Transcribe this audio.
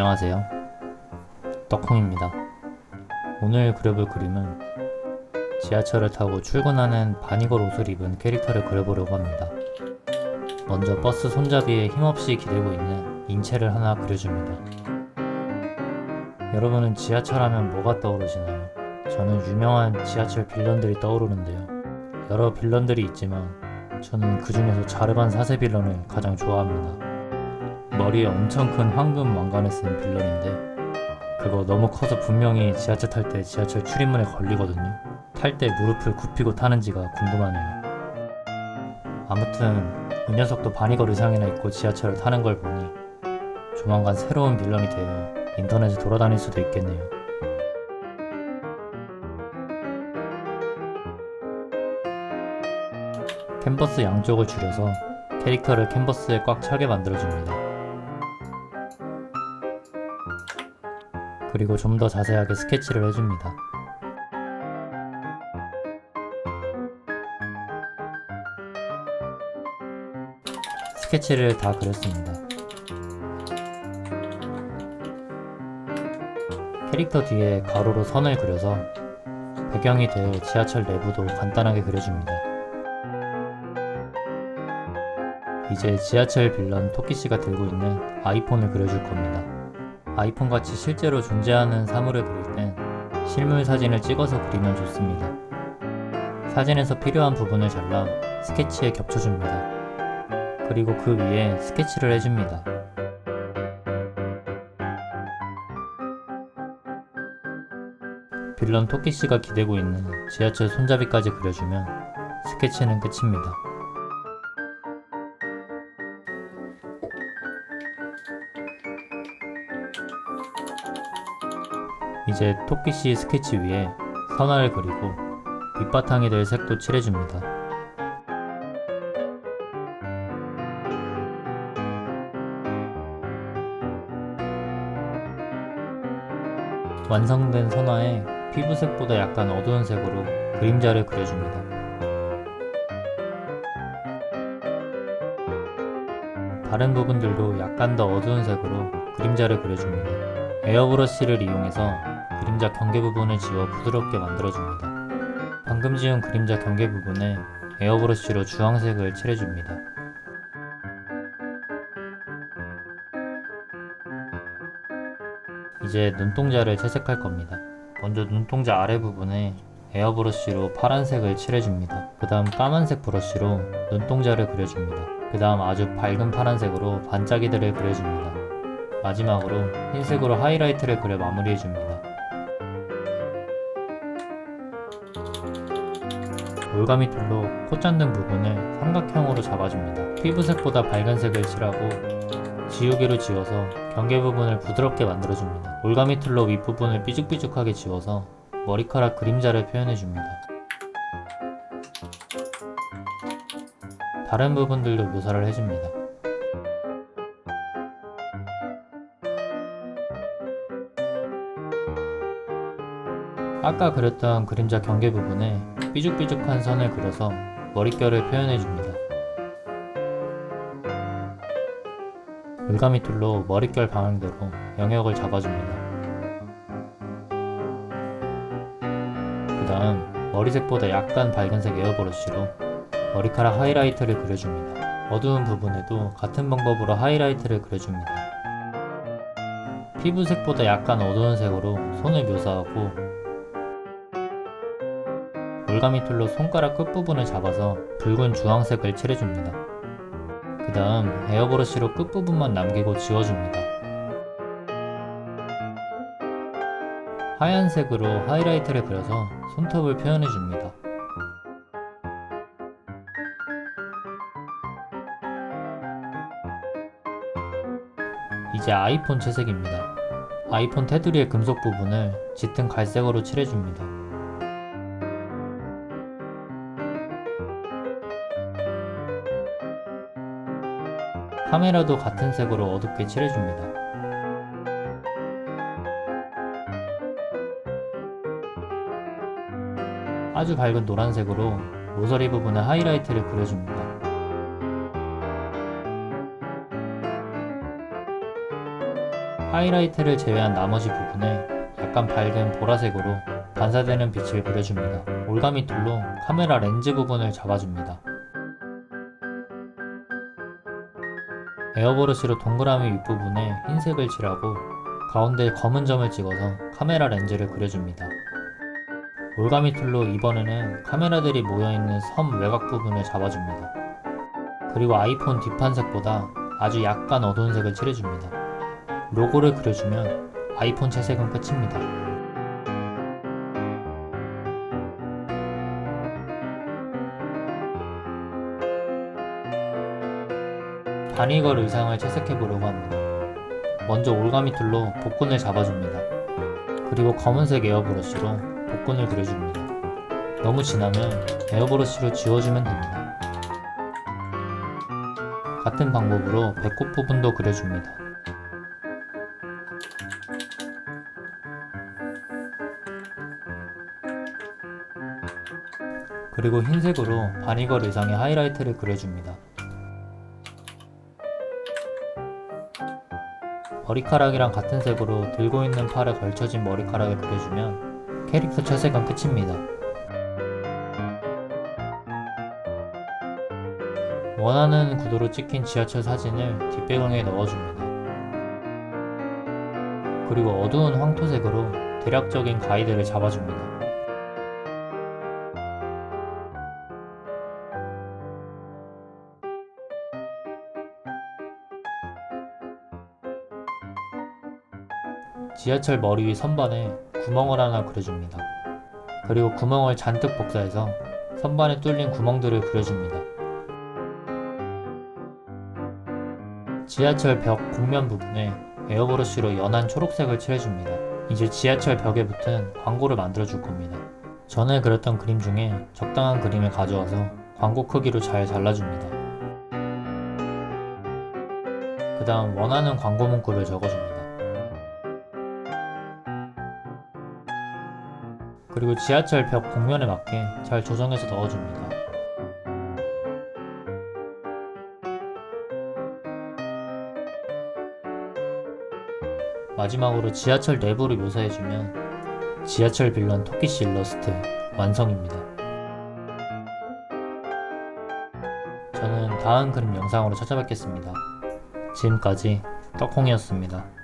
안녕하세요. 떡콩입니다. 오늘 그려볼 그림은 지하철을 타고 출근하는 바니걸 옷을 입은 캐릭터를 그려보려고 합니다. 먼저 버스 손잡이에 힘없이 기대고 있는 인체를 하나 그려줍니다. 여러분은 지하철 하면 뭐가 떠오르시나요? 저는 유명한 지하철 빌런들이 떠오르는데요. 여러 빌런들이 있지만 저는 그 중에서 자르반 사세 빌런을 가장 좋아합니다. 머리에 엄청 큰 황금 왕관을 쓴 빌런인데 그거 너무 커서 분명히 지하철 탈 때 지하철 출입문에 걸리거든요. 탈 때 무릎을 굽히고 타는지가 궁금하네요. 아무튼 이 녀석도 바니걸 의상이나 입고 지하철을 타는 걸 보니 조만간 새로운 빌런이 되어 인터넷에 돌아다닐 수도 있겠네요. 캔버스 양쪽을 줄여서 캐릭터를 캔버스에 꽉 차게 만들어줍니다. 그리고 좀 더 자세하게 스케치를 해줍니다. 스케치를 다 그렸습니다. 캐릭터 뒤에 가로로 선을 그려서 배경이 될 지하철 내부도 간단하게 그려줍니다. 이제 지하철 빌런 토끼씨가 들고 있는 아이폰을 그려줄 겁니다. 아이폰 같이 실제로 존재하는 사물을 그릴 땐 실물 사진을 찍어서 그리면 좋습니다. 사진에서 필요한 부분을 잘라 스케치에 겹쳐줍니다. 그리고 그 위에 스케치를 해줍니다. 빌런 토끼씨가 기대고 있는 지하철 손잡이까지 그려주면 스케치는 끝입니다. 이제 토끼씨 스케치 위에 선화를 그리고 밑바탕이 될 색도 칠해줍니다. 완성된 선화에 피부색보다 약간 어두운 색으로 그림자를 그려줍니다. 다른 부분들도 약간 더 어두운 색으로 그림자를 그려줍니다. 에어브러쉬를 이용해서 그림자 경계 부분을 지워 부드럽게 만들어줍니다. 방금 지운 그림자 경계 부분에 에어브러쉬로 주황색을 칠해줍니다. 이제 눈동자를 채색할 겁니다. 먼저 눈동자 아래 부분에 에어브러쉬로 파란색을 칠해줍니다. 그 다음 까만색 브러쉬로 눈동자를 그려줍니다. 그 다음 아주 밝은 파란색으로 반짝이들을 그려줍니다. 마지막으로 흰색으로 하이라이트를 그려 마무리해줍니다. 올가미 툴로 콧잔등 부분을 삼각형으로 잡아줍니다. 피부색보다 밝은 색을 칠하고 지우개로 지워서 경계 부분을 부드럽게 만들어줍니다. 올가미 툴로 윗부분을 삐죽삐죽하게 지워서 머리카락 그림자를 표현해줍니다. 다른 부분들도 묘사를 해줍니다. 아까 그렸던 그림자 경계 부분에 삐죽삐죽한 선을 그려서 머릿결을 표현해줍니다. 물감이 툴로 머릿결 방향대로 영역을 잡아줍니다. 그 다음 머리색보다 약간 밝은색 에어브러쉬로 머리카락 하이라이트를 그려줍니다. 어두운 부분에도 같은 방법으로 하이라이트를 그려줍니다. 피부색보다 약간 어두운 색으로 손을 묘사하고 올가미 툴로 손가락 끝부분을 잡아서 붉은 주황색을 칠해줍니다. 그 다음 에어브러쉬로 끝부분만 남기고 지워줍니다. 하얀색으로 하이라이트를 그려서 손톱을 표현해줍니다. 이제 아이폰 채색입니다. 아이폰 테두리의 금속 부분을 짙은 갈색으로 칠해줍니다. 카메라도 같은 색으로 어둡게 칠해줍니다. 아주 밝은 노란색으로 모서리 부분에 하이라이트를 그려줍니다. 하이라이트를 제외한 나머지 부분에 약간 밝은 보라색으로 반사되는 빛을 그려줍니다. 올가미 툴로 카메라 렌즈 부분을 잡아줍니다. 에어브러쉬로 동그라미 윗부분에 흰색을 칠하고 가운데 검은 점을 찍어서 카메라 렌즈를 그려줍니다. 올가미 툴로 이번에는 카메라들이 모여있는 섬 외곽 부분을 잡아줍니다. 그리고 아이폰 뒷판색보다 아주 약간 어두운 색을 칠해줍니다. 로고를 그려주면 아이폰 채색은 끝입니다. 바니걸 의상을 채색해 보려고 합니다. 먼저 올가미 툴로 복근을 잡아줍니다. 그리고 검은색 에어브러쉬로 복근을 그려줍니다. 너무 진하면 에어브러쉬로 지워주면 됩니다. 같은 방법으로 배꼽 부분도 그려줍니다. 그리고 흰색으로 바니걸 의상의 하이라이트를 그려줍니다. 머리카락이랑 같은 색으로 들고 있는 팔에 걸쳐진 머리카락을 그려주면 캐릭터 채색은 끝입니다. 원하는 구도로 찍힌 지하철 사진을 뒷배경에 넣어줍니다. 그리고 어두운 황토색으로 대략적인 가이드를 잡아줍니다. 지하철 머리 위 선반에 구멍을 하나 그려줍니다. 그리고 구멍을 잔뜩 복사해서 선반에 뚫린 구멍들을 그려줍니다. 지하철 벽 곡면 부분에 에어브러쉬로 연한 초록색을 칠해줍니다. 이제 지하철 벽에 붙은 광고를 만들어 줄 겁니다. 전에 그렸던 그림 중에 적당한 그림을 가져와서 광고 크기로 잘 잘라줍니다. 그 다음 원하는 광고 문구를 적어줍니다. 그리고 지하철 벽 곡면에 맞게 잘 조정해서 넣어줍니다. 마지막으로 지하철 내부를 묘사해주면 지하철 빌런 토끼씨 일러스트 완성입니다. 저는 다음 그림 영상으로 찾아뵙겠습니다. 지금까지 떡콩이었습니다.